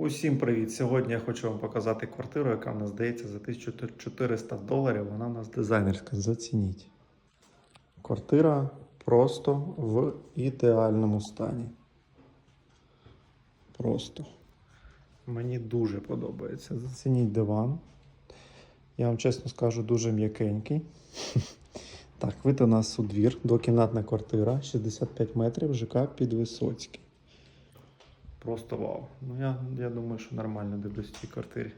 Усім привіт! Сьогодні я хочу вам показати квартиру, яка в нас здається за 1400 доларів. Вона у нас дизайнерська. Зацініть. Квартира просто в ідеальному стані. Просто. Мені дуже подобається. Зацініть диван. Я вам чесно скажу, дуже м'якенький. Так, вид у нас у двір, двокімнатна квартира, 65 метрів, ЖК Підвисоцький. Просто вау. Ну я, я думаю, що нормально дивлюсь в цій квартирі.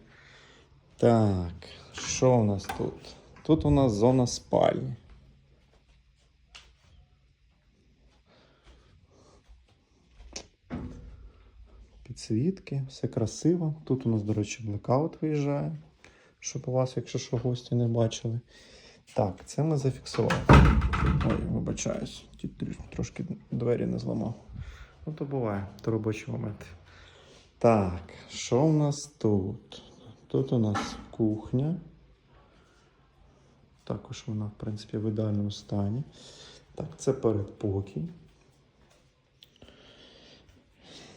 Так, що у нас тут? Тут у нас зона спальні. Підсвітки, все красиво. Тут у нас, до речі, блекаут виїжджає, щоб у вас, якщо що, гості не бачили. Так, це ми зафіксували. Ой, вибачаюсь, трошки двері не зламав. Ну, то буває, то робочі моменти. Так, що у нас тут? Тут у нас кухня. Також вона, в принципі, в ідеальному стані. Так, це передпокій.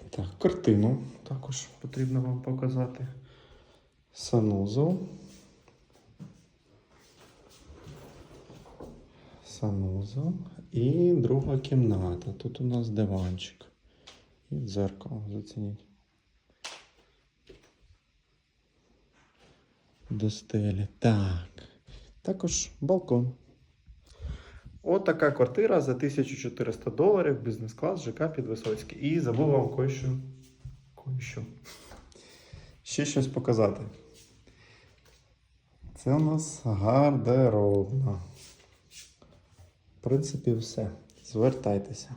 Так, картину також потрібно вам показати. Санузел. Санузел. І друга кімната. Тут у нас диванчик. І дзеркало, зацініть. До стелі. Так. Також балкон. От квартира за 1400 доларів, бізнес-клас, ЖК Підвисоцький. І забув вам кое-що. Кое-що. Ще щось показати. Це у нас гардеробна. В принципі, все. Звертайтеся.